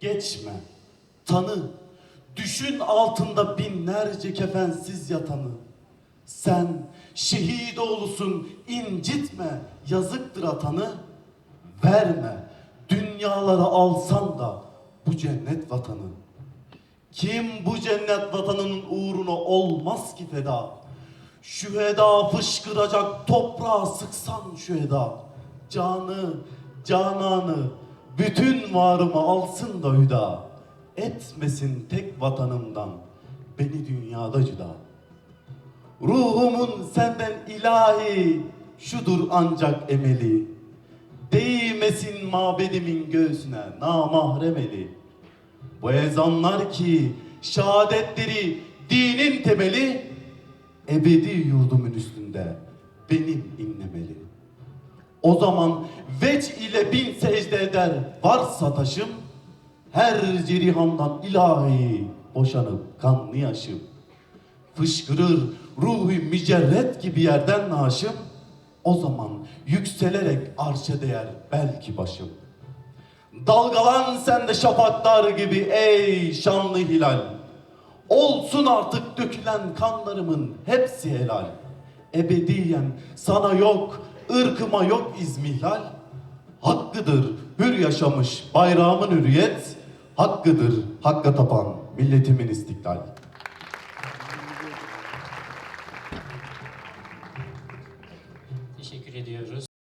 Geçme, tanı, düşün altında binlerce kefensiz yatanı. Sen şehit oğlusun, incitme, yazıktır atanı. Verme, dünyaları alsan da bu cennet vatanı. Kim bu cennet vatanının uğruna olmaz ki feda? Şüheda fışkıracak toprağa sıksan şüheda. Canı, cananı, bütün varımı alsın da hüda. Etmesin tek vatanımdan beni dünyada cüda. Ruhumun senden ilahi şudur ancak emeli. Değmesin mabedimin göğsüne namahrem eli. Bu ezanlar ki şehadetleri dinin temeli ebedi yurdumun üstünde benim inlemeli. O zaman veç ile bin eder varsa taşım her cerihamdan ilahi boşanıp kanlı yaşım. Fışkırır ruhu mücerret gibi yerden naşım o zaman yükselerek arşa değer belki başım. Dalgalan sen de şafaklar gibi ey şanlı hilal. Olsun artık dökülen kanlarımın hepsi helal. Ebediyen sana yok, ırkıma yok izmihlal hakkıdır hür yaşamış bayrağımın hürriyet, hakkıdır hakka tapan milletimin istiklal. Teşekkür ediyoruz.